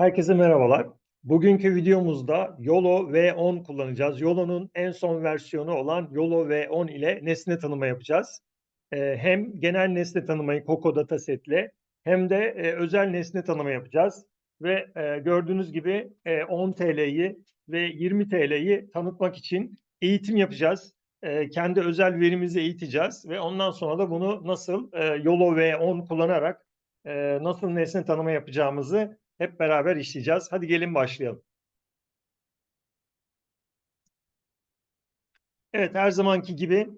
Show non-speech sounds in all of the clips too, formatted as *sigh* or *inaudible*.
Herkese merhabalar. Bugünkü videomuzda YOLO V10 kullanacağız. YOLO'nun en son versiyonu olan YOLO V10 ile nesne tanıma yapacağız. Ee, hem genel nesne tanımayı Coco Dataset'le hem de e, özel nesne tanıma yapacağız. Ve e, gördüğünüz gibi e, 10 TL'yi ve 20 TL'yi tanıtmak için eğitim yapacağız. E, kendi özel verimizi eğiteceğiz ve ondan sonra da bunu nasıl e, YOLO V10 kullanarak e, nasıl nesne tanıma yapacağımızı hep beraber işleyeceğiz. Hadi gelin başlayalım. Evet her zamanki gibi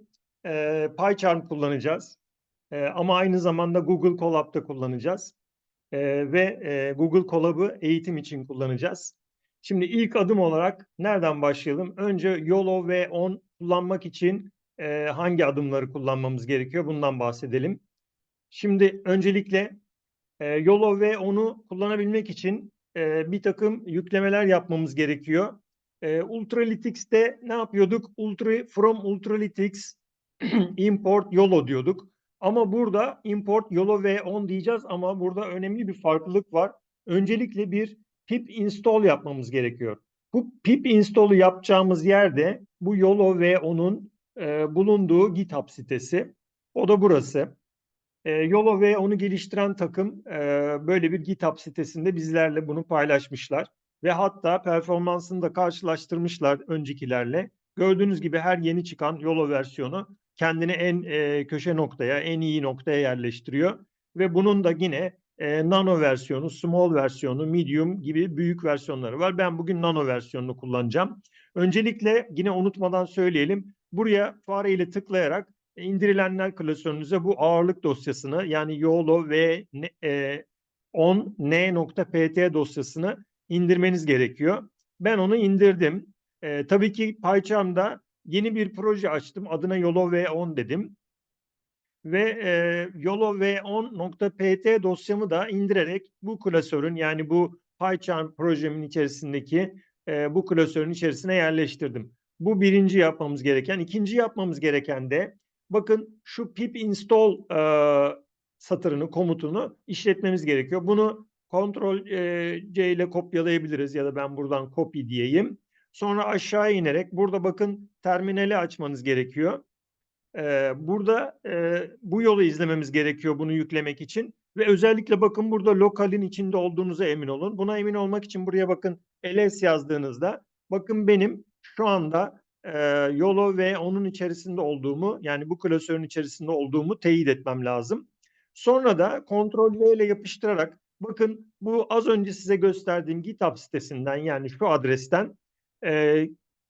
e, PyCharm kullanacağız. E, ama aynı zamanda Google Colab'da kullanacağız. E, ve e, Google Colab'ı eğitim için kullanacağız. Şimdi ilk adım olarak nereden başlayalım? Önce YOLO ve 10 kullanmak için e, hangi adımları kullanmamız gerekiyor? Bundan bahsedelim. Şimdi öncelikle e, YOLO ve onu kullanabilmek için e, bir takım yüklemeler yapmamız gerekiyor. E, Ultralytics'te ne yapıyorduk? Ultra, from Ultralytics *clears throat* import YOLO diyorduk. Ama burada import YOLO V10 diyeceğiz ama burada önemli bir farklılık var. Öncelikle bir pip install yapmamız gerekiyor. Bu pip install'u yapacağımız yerde bu YOLO V10'un e, bulunduğu GitHub sitesi. O da burası. E, YOLO ve onu geliştiren takım e, böyle bir GitHub sitesinde bizlerle bunu paylaşmışlar. Ve hatta performansını da karşılaştırmışlar öncekilerle. Gördüğünüz gibi her yeni çıkan YOLO versiyonu kendini en e, köşe noktaya, en iyi noktaya yerleştiriyor. Ve bunun da yine e, nano versiyonu, small versiyonu, medium gibi büyük versiyonları var. Ben bugün nano versiyonunu kullanacağım. Öncelikle yine unutmadan söyleyelim. Buraya fare ile tıklayarak indirilenler klasörünüze bu ağırlık dosyasını yani YOLO ve e, on n.pt dosyasını indirmeniz gerekiyor. Ben onu indirdim. E, tabii ki PyCharm'da yeni bir proje açtım. Adına YOLO V10 dedim. Ve e, YOLO V10.pt dosyamı da indirerek bu klasörün yani bu PyCharm projemin içerisindeki e, bu klasörün içerisine yerleştirdim. Bu birinci yapmamız gereken. ikinci yapmamız gereken de bakın şu pip install e, satırını, komutunu işletmemiz gerekiyor. Bunu Ctrl e, C ile kopyalayabiliriz ya da ben buradan copy diyeyim. Sonra aşağı inerek burada bakın terminali açmanız gerekiyor. Ee, burada e, bu yolu izlememiz gerekiyor bunu yüklemek için. Ve özellikle bakın burada lokalin içinde olduğunuza emin olun. Buna emin olmak için buraya bakın ls yazdığınızda bakın benim şu anda e, YOLO ve onun içerisinde olduğumu yani bu klasörün içerisinde olduğumu teyit etmem lazım. Sonra da kontrol V ile yapıştırarak bakın bu az önce size gösterdiğim GitHub sitesinden yani şu adresten e,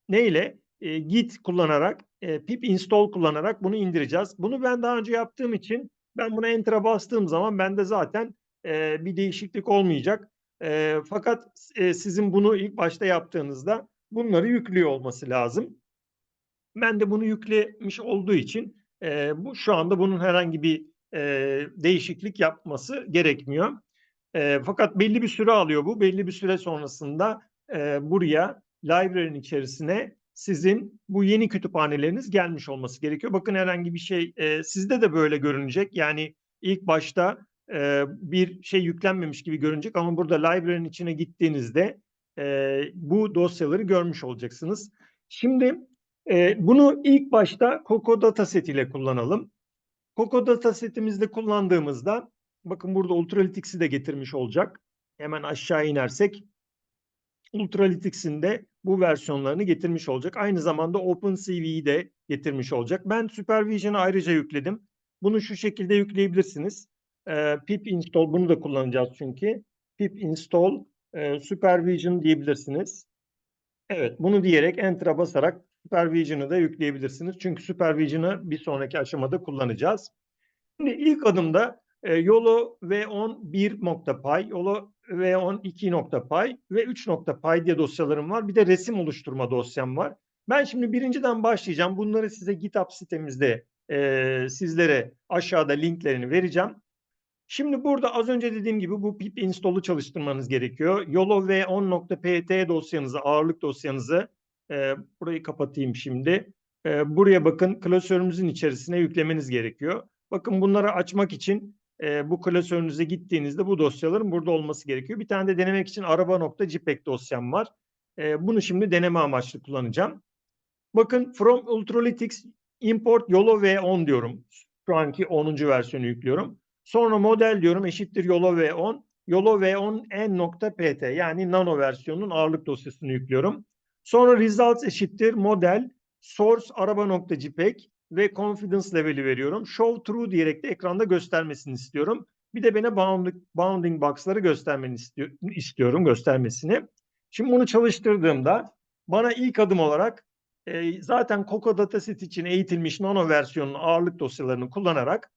neyle e, git kullanarak e, pip install kullanarak bunu indireceğiz. Bunu ben daha önce yaptığım için ben buna enter'a bastığım zaman bende zaten e, bir değişiklik olmayacak. E, fakat e, sizin bunu ilk başta yaptığınızda bunları yüklüyor olması lazım. Ben de bunu yüklemiş olduğu için e, bu şu anda bunun herhangi bir e, değişiklik yapması gerekmiyor. E, fakat belli bir süre alıyor bu. Belli bir süre sonrasında e, buraya library'nin içerisine sizin bu yeni kütüphaneleriniz gelmiş olması gerekiyor. Bakın herhangi bir şey e, sizde de böyle görünecek. Yani ilk başta e, bir şey yüklenmemiş gibi görünecek ama burada library'nin içine gittiğinizde e, bu dosyaları görmüş olacaksınız. Şimdi e, bunu ilk başta Coco Dataset ile kullanalım. Coco Dataset'imizde kullandığımızda bakın burada Ultralytics'i de getirmiş olacak. Hemen aşağı inersek Ultralytics'in de bu versiyonlarını getirmiş olacak. Aynı zamanda OpenCV'yi de getirmiş olacak. Ben Supervision'ı ayrıca yükledim. Bunu şu şekilde yükleyebilirsiniz. E, pip install bunu da kullanacağız çünkü. Pip install e, Supervision diyebilirsiniz. Evet bunu diyerek Enter'a basarak Supervision'ı da yükleyebilirsiniz. Çünkü Supervision'ı bir sonraki aşamada kullanacağız. Şimdi ilk adımda e, YOLO V10 1.py, YOLO V10 2.py ve 3.py diye dosyalarım var. Bir de resim oluşturma dosyam var. Ben şimdi birinciden başlayacağım. Bunları size GitHub sitemizde e, sizlere aşağıda linklerini vereceğim. Şimdi burada az önce dediğim gibi bu pip install'u çalıştırmanız gerekiyor. YOLO v10.pt dosyanızı, ağırlık dosyanızı e, burayı kapatayım şimdi. E, buraya bakın klasörümüzün içerisine yüklemeniz gerekiyor. Bakın bunları açmak için e, bu klasörünüze gittiğinizde bu dosyaların burada olması gerekiyor. Bir tane de denemek için araba.jpeg dosyam var. E, bunu şimdi deneme amaçlı kullanacağım. Bakın from Ultralytics import YOLO V10 diyorum. Şu anki 10. versiyonu yüklüyorum. Sonra model diyorum eşittir YOLO V10. YOLO V10 n.pt yani nano versiyonunun ağırlık dosyasını yüklüyorum. Sonra results eşittir model source araba.jpeg ve confidence level'i veriyorum. Show true diyerek de ekranda göstermesini istiyorum. Bir de bana bounding, bounding box'ları göstermeni istiyor, istiyorum göstermesini. Şimdi bunu çalıştırdığımda bana ilk adım olarak e, zaten Coco Dataset için eğitilmiş nano versiyonun ağırlık dosyalarını kullanarak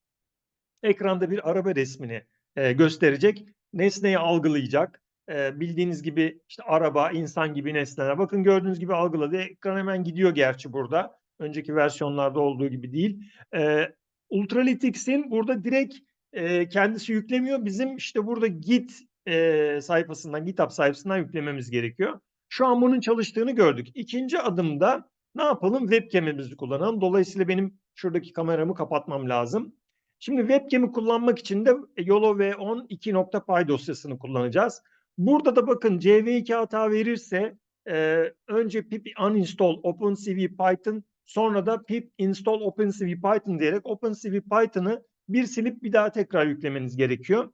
ekranda bir araba resmini e, gösterecek. Nesneyi algılayacak. E, bildiğiniz gibi işte araba, insan gibi nesneler. Bakın gördüğünüz gibi algıladı. Ekran hemen gidiyor gerçi burada. Önceki versiyonlarda olduğu gibi değil. E, Ultralytics'in burada direkt e, kendisi yüklemiyor. Bizim işte burada Git e, sayfasından, GitHub sayfasından yüklememiz gerekiyor. Şu an bunun çalıştığını gördük. İkinci adımda ne yapalım? Webcam'imizi kullanalım. Dolayısıyla benim şuradaki kameramı kapatmam lazım. Şimdi webcam'i kullanmak için de YOLO V10 2.py dosyasını kullanacağız. Burada da bakın CV2 hata verirse e, önce pip uninstall OpenCV Python sonra da pip install OpenCV Python diyerek OpenCV Python'ı bir silip bir daha tekrar yüklemeniz gerekiyor.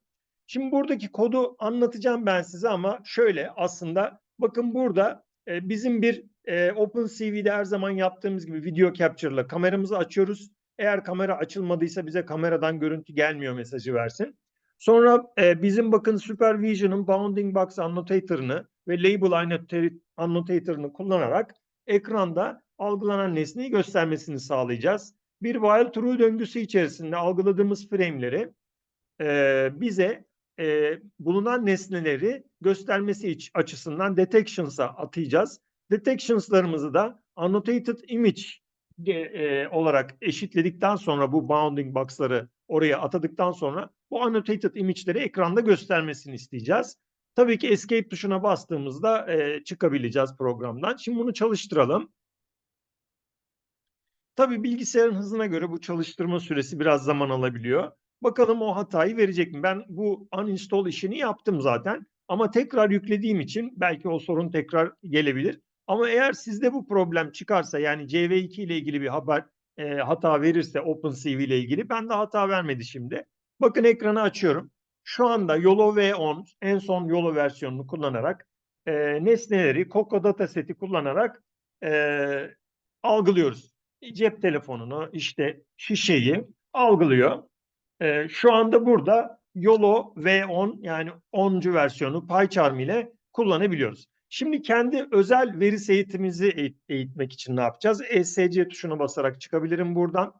Şimdi buradaki kodu anlatacağım ben size ama şöyle aslında bakın burada e, bizim bir e, OpenCV'de her zaman yaptığımız gibi video capture'la kameramızı açıyoruz. Eğer kamera açılmadıysa bize kameradan görüntü gelmiyor mesajı versin. Sonra e, bizim bakın Supervision'ın Bounding Box Annotator'ını ve Label Annotator'ını kullanarak ekranda algılanan nesneyi göstermesini sağlayacağız. Bir while true döngüsü içerisinde algıladığımız frame'leri e, bize e, bulunan nesneleri göstermesi açısından detections'a atayacağız. Detections'larımızı da annotated image e, olarak eşitledikten sonra bu bounding box'ları oraya atadıktan sonra bu annotated image'leri ekranda göstermesini isteyeceğiz. Tabii ki escape tuşuna bastığımızda e, çıkabileceğiz programdan. Şimdi bunu çalıştıralım. Tabii bilgisayarın hızına göre bu çalıştırma süresi biraz zaman alabiliyor. Bakalım o hatayı verecek mi? Ben bu uninstall işini yaptım zaten. Ama tekrar yüklediğim için belki o sorun tekrar gelebilir. Ama eğer sizde bu problem çıkarsa yani CV2 ile ilgili bir haber e, hata verirse OpenCV ile ilgili ben de hata vermedi şimdi. Bakın ekranı açıyorum. Şu anda YOLO V10 en son YOLO versiyonunu kullanarak e, nesneleri Coco Dataseti kullanarak e, algılıyoruz. Cep telefonunu işte şişeyi algılıyor. E, şu anda burada YOLO V10 yani 10. versiyonu PyCharm ile kullanabiliyoruz. Şimdi kendi özel veri seyitimizi eğitmek için ne yapacağız? ESC tuşuna basarak çıkabilirim buradan.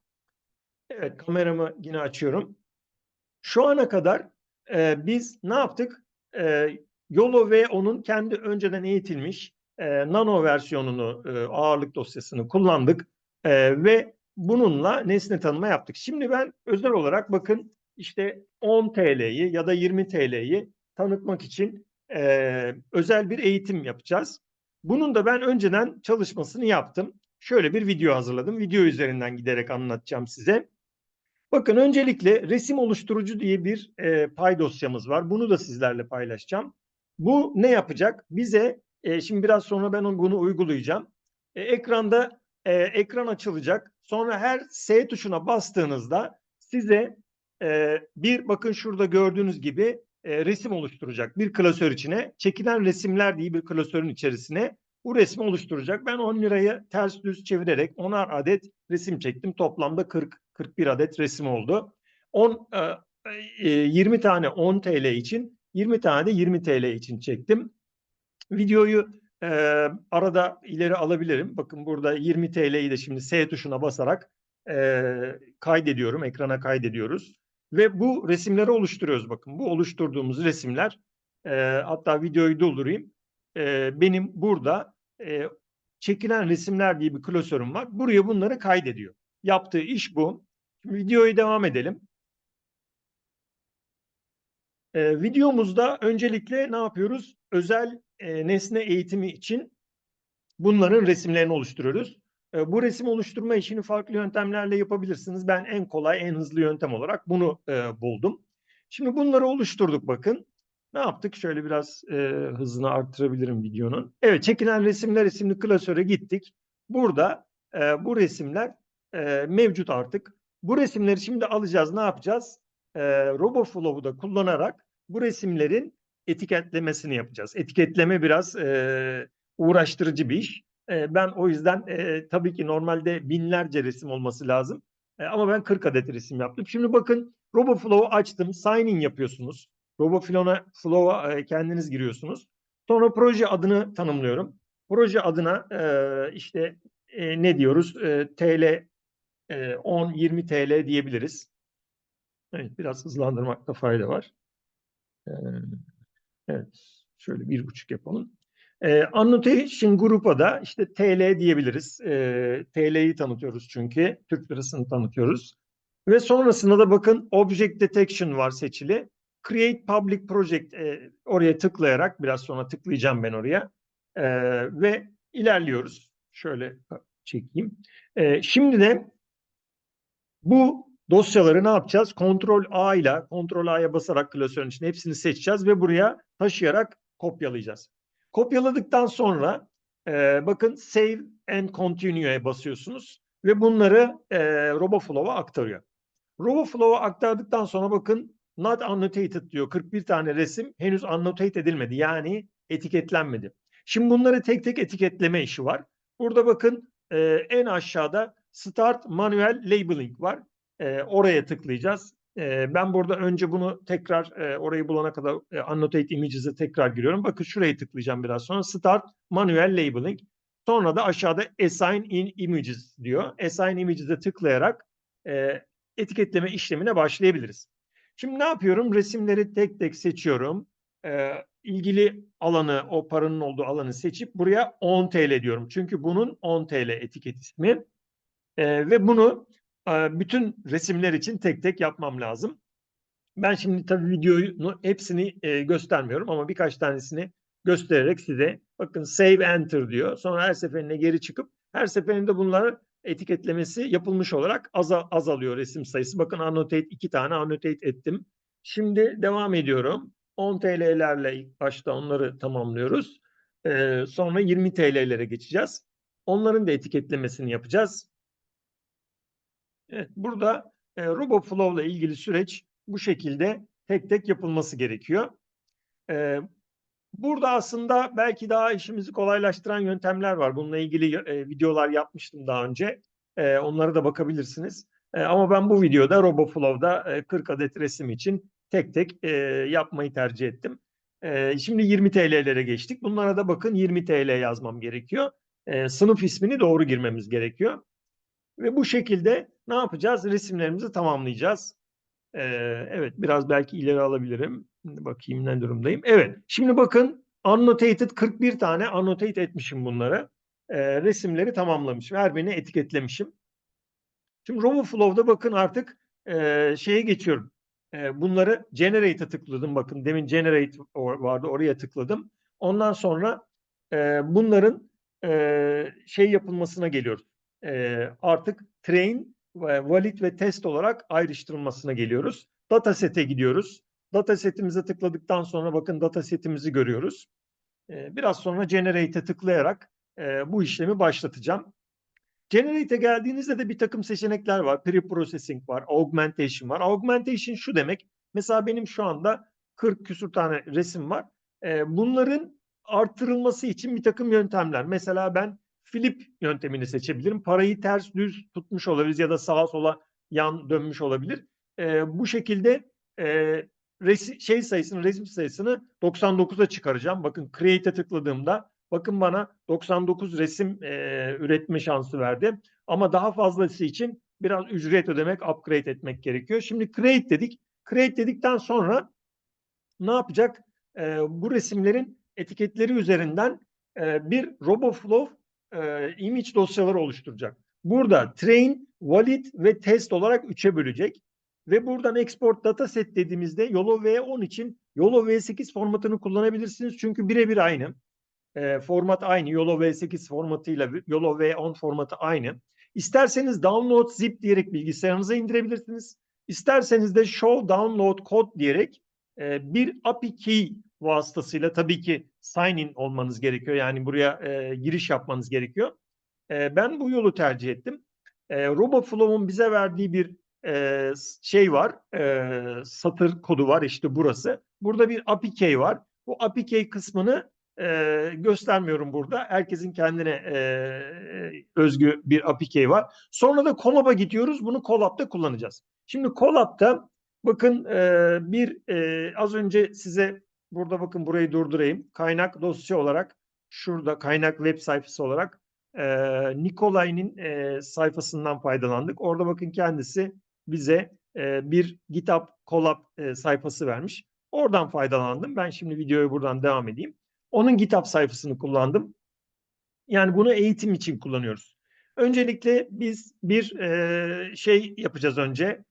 Evet kameramı yine açıyorum. Şu ana kadar e, biz ne yaptık? E, YOLO ve onun kendi önceden eğitilmiş e, nano versiyonunu, e, ağırlık dosyasını kullandık e, ve bununla nesne tanıma yaptık. Şimdi ben özel olarak bakın işte 10 TL'yi ya da 20 TL'yi tanıtmak için e, özel bir eğitim yapacağız. Bunun da ben önceden çalışmasını yaptım. Şöyle bir video hazırladım. Video üzerinden giderek anlatacağım size. Bakın öncelikle resim oluşturucu diye bir e, pay dosyamız var. Bunu da sizlerle paylaşacağım. Bu ne yapacak? Bize e, şimdi biraz sonra ben bunu uygulayacağım. E, ekranda e, ekran açılacak. Sonra her S tuşuna bastığınızda size e, bir bakın şurada gördüğünüz gibi e, resim oluşturacak bir klasör içine. Çekilen resimler diye bir klasörün içerisine bu resmi oluşturacak. Ben 10 lirayı ters düz çevirerek 10'ar adet resim çektim. Toplamda 40 41 adet resim oldu. 10 e, 20 e, tane 10 TL için, 20 tane de 20 TL için çektim. Videoyu e, arada ileri alabilirim. Bakın burada 20 TL'yi de şimdi S tuşuna basarak e, kaydediyorum. Ekrana kaydediyoruz. Ve bu resimleri oluşturuyoruz bakın. Bu oluşturduğumuz resimler e, hatta videoyu doldurayım. E, benim burada e, çekilen resimler diye bir klasörüm var. Buraya bunları kaydediyor. Yaptığı iş bu. Şimdi videoyu devam edelim. E, videomuzda öncelikle ne yapıyoruz? Özel e, nesne eğitimi için bunların resimlerini oluşturuyoruz. E, bu resim oluşturma işini farklı yöntemlerle yapabilirsiniz. Ben en kolay, en hızlı yöntem olarak bunu e, buldum. Şimdi bunları oluşturduk bakın. Ne yaptık? Şöyle biraz e, hızını arttırabilirim videonun. Evet, çekilen resimler isimli klasöre gittik. Burada e, bu resimler e, mevcut artık. Bu resimleri şimdi alacağız. Ne yapacağız? E, RoboFlow'u da kullanarak bu resimlerin etiketlemesini yapacağız. Etiketleme biraz e, uğraştırıcı bir iş. Ben o yüzden tabii ki normalde binlerce resim olması lazım. Ama ben 40 adet resim yaptım. Şimdi bakın RoboFlow'u açtım. Sign in yapıyorsunuz. RoboFlow'a Flow'a kendiniz giriyorsunuz. Sonra proje adını tanımlıyorum. Proje adına işte ne diyoruz? TL e, 10-20 TL diyebiliriz. Evet, biraz hızlandırmakta fayda var. Evet, şöyle bir buçuk yapalım. E, annotation grupa da işte TL diyebiliriz. E, TL'yi tanıtıyoruz çünkü. Türk lirasını tanıtıyoruz. Ve sonrasında da bakın Object Detection var seçili. Create Public Project e, oraya tıklayarak biraz sonra tıklayacağım ben oraya. E, ve ilerliyoruz. Şöyle çekeyim. E, şimdi de bu dosyaları ne yapacağız? Ctrl A ile Ctrl A'ya basarak klasörün içinde hepsini seçeceğiz ve buraya taşıyarak kopyalayacağız. Kopyaladıktan sonra e, bakın Save and Continue'ye basıyorsunuz ve bunları e, RoboFlow'a aktarıyor. RoboFlow'a aktardıktan sonra bakın Not annotated diyor. 41 tane resim henüz annotate edilmedi. Yani etiketlenmedi. Şimdi bunları tek tek etiketleme işi var. Burada bakın e, en aşağıda Start Manual Labeling var. E, oraya tıklayacağız. Ben burada önce bunu tekrar orayı bulana kadar Annotate Images'e tekrar giriyorum. Bakın şurayı tıklayacağım biraz sonra. Start Manual Labeling. Sonra da aşağıda Assign in Images diyor. Assign Images'e tıklayarak etiketleme işlemine başlayabiliriz. Şimdi ne yapıyorum? Resimleri tek tek seçiyorum. İlgili alanı, o paranın olduğu alanı seçip buraya 10 TL diyorum. Çünkü bunun 10 TL etiket ismi. Ve bunu bütün resimler için tek tek yapmam lazım. Ben şimdi tabii videoyu hepsini e, göstermiyorum ama birkaç tanesini göstererek size bakın save enter diyor. Sonra her seferinde geri çıkıp her seferinde bunları etiketlemesi yapılmış olarak azal, azalıyor resim sayısı. Bakın annotate iki tane annotate ettim. Şimdi devam ediyorum. 10 TL'lerle ilk başta onları tamamlıyoruz. Ee, sonra 20 TL'lere geçeceğiz. Onların da etiketlemesini yapacağız. Evet, burada e, RoboFlow ile ilgili süreç bu şekilde tek tek yapılması gerekiyor. E, Burada aslında belki daha işimizi kolaylaştıran yöntemler var. Bununla ilgili e, videolar yapmıştım daha önce. E, onlara da bakabilirsiniz. E, ama ben bu videoda RoboFlow'da e, 40 adet resim için tek tek e, yapmayı tercih ettim. E, şimdi 20 TL'lere geçtik. Bunlara da bakın 20 TL yazmam gerekiyor. E, sınıf ismini doğru girmemiz gerekiyor. Ve bu şekilde ne yapacağız? Resimlerimizi tamamlayacağız. Ee, evet biraz belki ileri alabilirim. Bakayım ne durumdayım. Evet şimdi bakın annotated 41 tane annotate etmişim bunları. Ee, resimleri tamamlamışım. Her birini etiketlemişim. Şimdi RoboFlow'da bakın artık e, şeye geçiyorum. E, bunları generate'e tıkladım. Bakın demin generate vardı oraya tıkladım. Ondan sonra e, bunların e, şey yapılmasına geliyoruz. E, artık train valid ve test olarak ayrıştırılmasına geliyoruz. Dataset'e gidiyoruz. Datasetimize tıkladıktan sonra bakın datasetimizi görüyoruz. Ee, biraz sonra Generate'e tıklayarak e, bu işlemi başlatacağım. Generate'e geldiğinizde de bir takım seçenekler var. Pre-processing var, augmentation var. Augmentation şu demek. Mesela benim şu anda 40 küsur tane resim var. Ee, bunların artırılması için bir takım yöntemler. Mesela ben flip yöntemini seçebilirim. Parayı ters düz tutmuş olabiliriz ya da sağa sola yan dönmüş olabilir. E, bu şekilde e, resi, şey sayısını, resim sayısını 99'a çıkaracağım. Bakın create'e tıkladığımda bakın bana 99 resim e, üretme şansı verdi. Ama daha fazlası için biraz ücret ödemek, upgrade etmek gerekiyor. Şimdi create dedik. Create dedikten sonra ne yapacak? E, bu resimlerin etiketleri üzerinden e, bir RoboFlow e, image dosyaları oluşturacak. Burada train, valid ve test olarak üçe bölecek. Ve buradan export dataset dediğimizde YOLO V10 için YOLO V8 formatını kullanabilirsiniz. Çünkü birebir aynı. E, format aynı. YOLO V8 formatıyla YOLO V10 formatı aynı. İsterseniz download zip diyerek bilgisayarınıza indirebilirsiniz. İsterseniz de show download code diyerek e, bir API key vasıtasıyla tabii ki sign in olmanız gerekiyor. Yani buraya e, giriş yapmanız gerekiyor. E, ben bu yolu tercih ettim. E, RoboFlow'un bize verdiği bir e, şey var. E, satır kodu var işte burası. Burada bir API key var. Bu API key kısmını e, göstermiyorum burada. Herkesin kendine e, özgü bir API key var. Sonra da Collab'a gidiyoruz. Bunu Collab'da kullanacağız. Şimdi Collab'da bakın e, bir e, az önce size burada bakın burayı durdurayım. Kaynak dosya olarak şurada kaynak web sayfası olarak e, Nikolay'ın e, sayfasından faydalandık. Orada bakın kendisi bize e, bir GitHub Collab e, sayfası vermiş. Oradan faydalandım. Ben şimdi videoyu buradan devam edeyim. Onun GitHub sayfasını kullandım. Yani bunu eğitim için kullanıyoruz. Öncelikle biz bir e, şey yapacağız önce.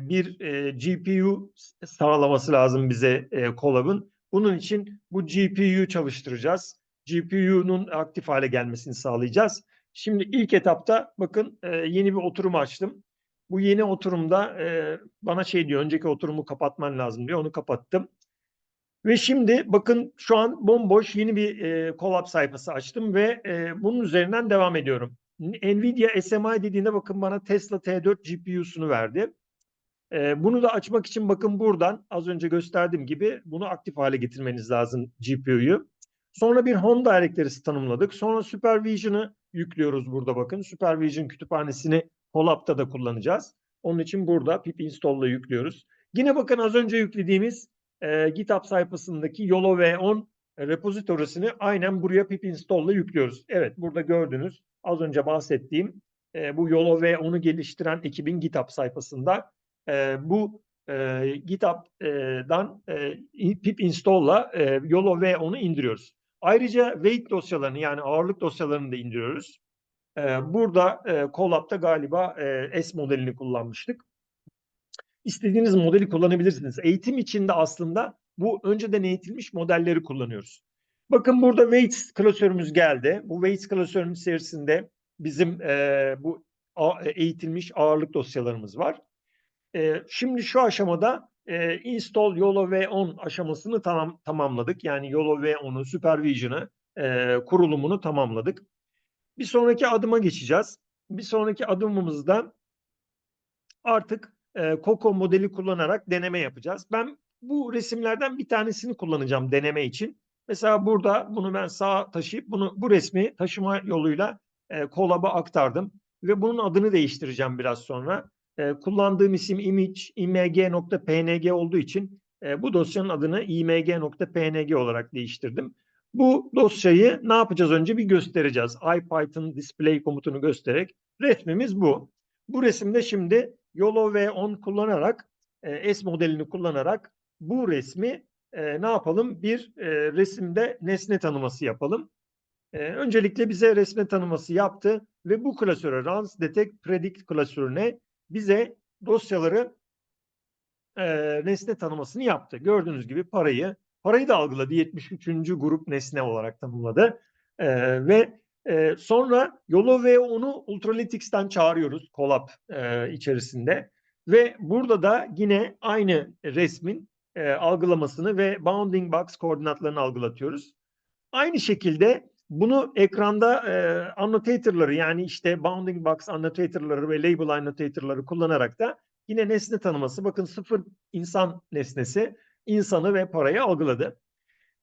Bir GPU sağlaması lazım bize e, Collab'ın. Bunun için bu GPU çalıştıracağız. GPU'nun aktif hale gelmesini sağlayacağız. Şimdi ilk etapta bakın yeni bir oturum açtım. Bu yeni oturumda bana şey diyor önceki oturumu kapatman lazım diyor. Onu kapattım. Ve şimdi bakın şu an bomboş yeni bir e, sayfası açtım ve bunun üzerinden devam ediyorum. Nvidia SMI dediğinde bakın bana Tesla T4 GPU'sunu verdi. E, bunu da açmak için bakın buradan az önce gösterdiğim gibi bunu aktif hale getirmeniz lazım GPU'yu. Sonra bir Home Directory'si tanımladık. Sonra Supervision'ı yüklüyoruz burada bakın. Supervision kütüphanesini Collab'da da kullanacağız. Onun için burada pip install'la yüklüyoruz. Yine bakın az önce yüklediğimiz e, GitHub sayfasındaki YOLO V10 repositorisini aynen buraya pip install'la yüklüyoruz. Evet burada gördünüz az önce bahsettiğim e, bu YOLO V10'u geliştiren ekibin GitHub sayfasında e, bu e, GitHub'dan e, pip install'la e, YOLO V10'u indiriyoruz. Ayrıca weight dosyalarını yani ağırlık dosyalarını da indiriyoruz. E, burada e, Collab'da galiba e, S modelini kullanmıştık istediğiniz modeli kullanabilirsiniz. Eğitim içinde aslında bu önceden eğitilmiş modelleri kullanıyoruz. Bakın burada weights klasörümüz geldi. Bu weights klasörünün içerisinde bizim e, bu eğitilmiş ağırlık dosyalarımız var. E, şimdi şu aşamada e, install YOLO V10 aşamasını tamam, tamamladık. Yani YOLO V10'u, supervision'ı, e, kurulumunu tamamladık. Bir sonraki adıma geçeceğiz. Bir sonraki adımımızda artık e, Coco modeli kullanarak deneme yapacağız. Ben bu resimlerden bir tanesini kullanacağım deneme için. Mesela burada bunu ben sağa taşıyıp bunu bu resmi taşıma yoluyla e, Colab'a aktardım ve bunun adını değiştireceğim biraz sonra. E, kullandığım isim image img.png olduğu için e, bu dosyanın adını img.png olarak değiştirdim. Bu dosyayı ne yapacağız önce bir göstereceğiz. IPython display komutunu göstererek resmimiz bu. Bu resimde şimdi YOLO V10 kullanarak e, S modelini kullanarak bu resmi e, ne yapalım? Bir e, resimde nesne tanıması yapalım. E, öncelikle bize resme tanıması yaptı ve bu klasöre runs detect predict klasörüne bize dosyaları e, nesne tanımasını yaptı. Gördüğünüz gibi parayı parayı da algıladı. 73. grup nesne olarak tanımladı. E, ve e, sonra Yolo ve onu Ultralytics'ten çağırıyoruz Colab e, içerisinde. Ve burada da yine aynı resmin e, algılamasını ve bounding box koordinatlarını algılatıyoruz. Aynı şekilde bunu ekranda e, annotatorları yani işte bounding box annotatorları ve label annotatorları kullanarak da yine nesne tanıması bakın sıfır insan nesnesi insanı ve parayı algıladı.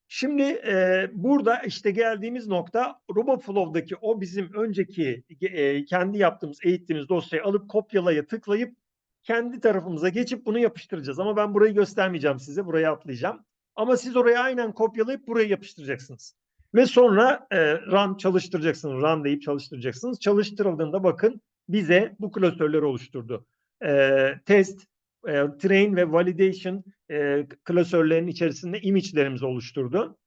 Şimdi e, burada işte geldiğimiz nokta RoboFlow'daki o bizim önceki e, kendi yaptığımız, eğittiğimiz dosyayı alıp kopyalaya tıklayıp kendi tarafımıza geçip bunu yapıştıracağız. Ama ben burayı göstermeyeceğim size. Buraya atlayacağım. Ama siz oraya aynen kopyalayıp buraya yapıştıracaksınız. Ve sonra e, run çalıştıracaksınız. Run deyip çalıştıracaksınız. Çalıştırıldığında bakın bize bu klasörleri oluşturdu. E, test, e, train ve validation e, klasörlerin içerisinde image'lerimizi oluşturdu.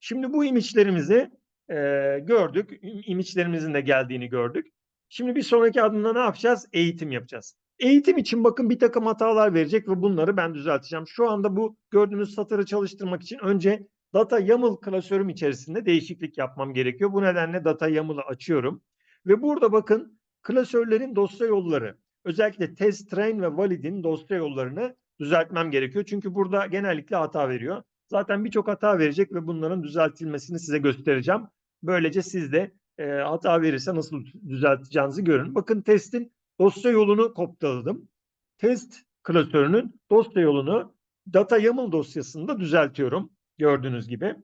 Şimdi bu image'lerimizi e, gördük. İmage'lerimizin de geldiğini gördük. Şimdi bir sonraki adımda ne yapacağız? Eğitim yapacağız. Eğitim için bakın bir takım hatalar verecek ve bunları ben düzelteceğim. Şu anda bu gördüğünüz satırı çalıştırmak için önce data YAML klasörüm içerisinde değişiklik yapmam gerekiyor. Bu nedenle data YAML'ı açıyorum. Ve burada bakın klasörlerin dosya yolları. özellikle test, train ve valid'in dosya yollarını düzeltmem gerekiyor. Çünkü burada genellikle hata veriyor. Zaten birçok hata verecek ve bunların düzeltilmesini size göstereceğim. Böylece siz de e, hata verirse nasıl düzelteceğinizi görün. Bakın testin dosya yolunu kopyaladım. Test klasörünün dosya yolunu data YAML dosyasında düzeltiyorum. Gördüğünüz gibi.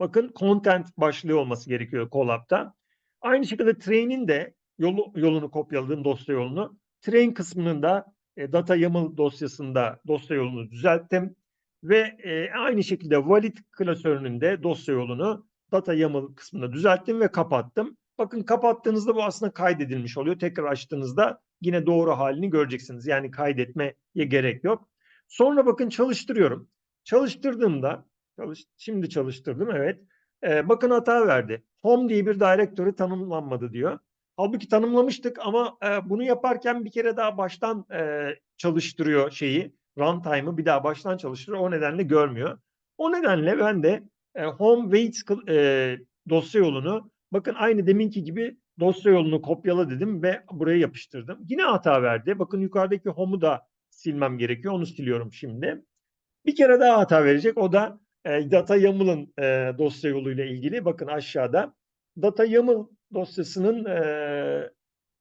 Bakın content başlığı olması gerekiyor Colab'da. Aynı şekilde train'in de yolu, yolunu kopyaladım dosya yolunu. Train kısmının da e, data YAML dosyasında dosya yolunu düzelttim. Ve e, aynı şekilde valid klasörünün de dosya yolunu data YAML kısmında düzelttim ve kapattım. Bakın kapattığınızda bu aslında kaydedilmiş oluyor. Tekrar açtığınızda yine doğru halini göreceksiniz. Yani kaydetmeye gerek yok. Sonra bakın çalıştırıyorum. Çalıştırdığımda çalış, şimdi çalıştırdım evet. Ee, bakın hata verdi. Home diye bir directory tanımlanmadı diyor. Halbuki tanımlamıştık ama e, bunu yaparken bir kere daha baştan e, çalıştırıyor şeyi. Runtime'ı bir daha baştan çalıştırıyor. O nedenle görmüyor. O nedenle ben de e, home wait e, dosya yolunu bakın aynı deminki gibi dosya yolunu kopyala dedim ve buraya yapıştırdım. Yine hata verdi. Bakın yukarıdaki home'u da silmem gerekiyor. Onu siliyorum şimdi. Bir kere daha hata verecek. O da e, data YAML'ın e, dosya yoluyla ilgili. Bakın aşağıda data YAML dosyasının e,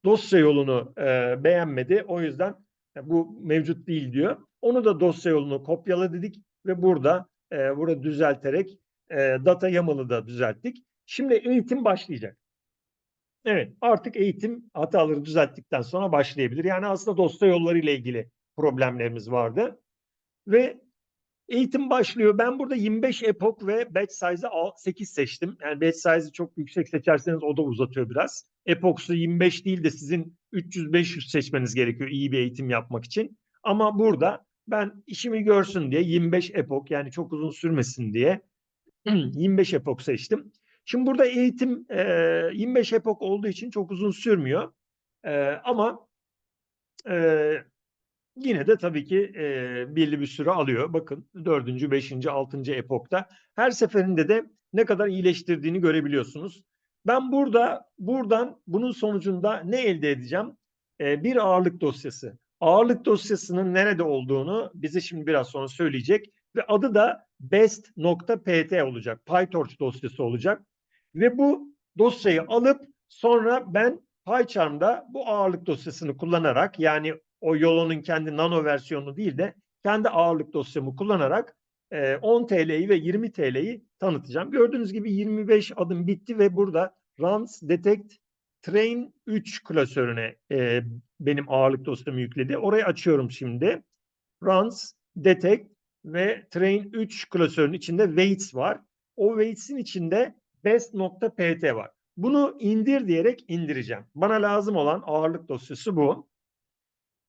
dosya yolunu e, beğenmedi. O yüzden e, bu mevcut değil diyor. Onu da dosya yolunu kopyala dedik ve burada e, burada düzelterek e, data YAML'ı da düzelttik. Şimdi eğitim başlayacak. Evet artık eğitim hataları düzelttikten sonra başlayabilir. Yani aslında dosya yolları ile ilgili problemlerimiz vardı. Ve eğitim başlıyor. Ben burada 25 epoch ve batch size'ı 8 seçtim. Yani batch size'ı çok yüksek seçerseniz o da uzatıyor biraz. Epoch'su 25 değil de sizin 300-500 seçmeniz gerekiyor iyi bir eğitim yapmak için. Ama burada ben işimi görsün diye 25 epoch yani çok uzun sürmesin diye *clears throat* 25 epoch seçtim. Şimdi burada eğitim e, 25 epoch olduğu için çok uzun sürmüyor. E, ama e, yine de tabii ki e, belli bir süre alıyor. Bakın dördüncü, beşinci, altıncı epokta her seferinde de ne kadar iyileştirdiğini görebiliyorsunuz. Ben burada buradan bunun sonucunda ne elde edeceğim? E, bir ağırlık dosyası. Ağırlık dosyasının nerede olduğunu bize şimdi biraz sonra söyleyecek ve adı da best.pt olacak. PyTorch dosyası olacak. Ve bu dosyayı alıp sonra ben PyCharm'da bu ağırlık dosyasını kullanarak yani o Yolo'nun kendi nano versiyonu değil de kendi ağırlık dosyamı kullanarak 10 TL'yi ve 20 TL'yi tanıtacağım. Gördüğünüz gibi 25 adım bitti ve burada Runs Detect Train 3 klasörüne e, benim ağırlık dosyamı yükledi. Orayı açıyorum şimdi. Runs, Detect ve Train 3 klasörünün içinde Weights var. O Weights'in içinde best.pt var. Bunu indir diyerek indireceğim. Bana lazım olan ağırlık dosyası bu.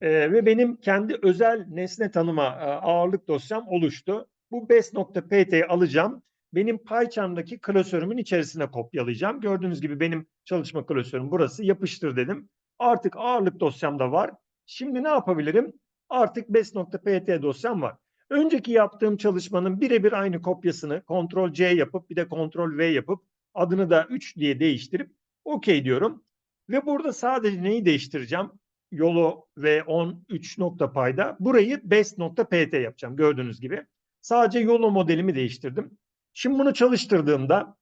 Ee, ve benim kendi özel nesne tanıma e, ağırlık dosyam oluştu. Bu best.pt'yi alacağım. Benim PyCharm'daki klasörümün içerisine kopyalayacağım. Gördüğünüz gibi benim çalışma klasörüm burası. Yapıştır dedim. Artık ağırlık dosyam da var. Şimdi ne yapabilirim? Artık best.pt dosyam var. Önceki yaptığım çalışmanın birebir aynı kopyasını Ctrl C yapıp bir de Ctrl V yapıp adını da 3 diye değiştirip OK diyorum. Ve burada sadece neyi değiştireceğim? Yolo ve 10 3 nokta payda. Burayı best.pt yapacağım gördüğünüz gibi. Sadece Yolo modelimi değiştirdim. Şimdi bunu çalıştırdığımda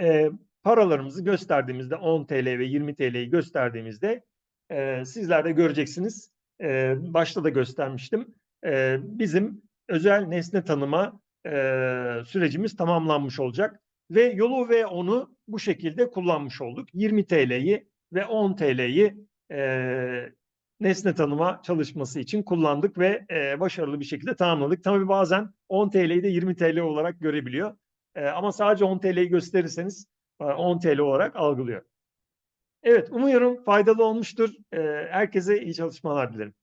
e, paralarımızı gösterdiğimizde 10 TL ve 20 TL'yi gösterdiğimizde e, sizler de göreceksiniz. E, başta da göstermiştim e, bizim özel nesne tanıma e, sürecimiz tamamlanmış olacak. Ve yolu ve onu bu şekilde kullanmış olduk. 20 TL'yi ve 10 TL'yi e, nesne tanıma çalışması için kullandık ve e, başarılı bir şekilde tamamladık. Tabii bazen 10 TL'yi de 20 TL olarak görebiliyor. E, ama sadece 10 TL'yi gösterirseniz 10 TL olarak algılıyor. Evet, umuyorum faydalı olmuştur. E, herkese iyi çalışmalar dilerim.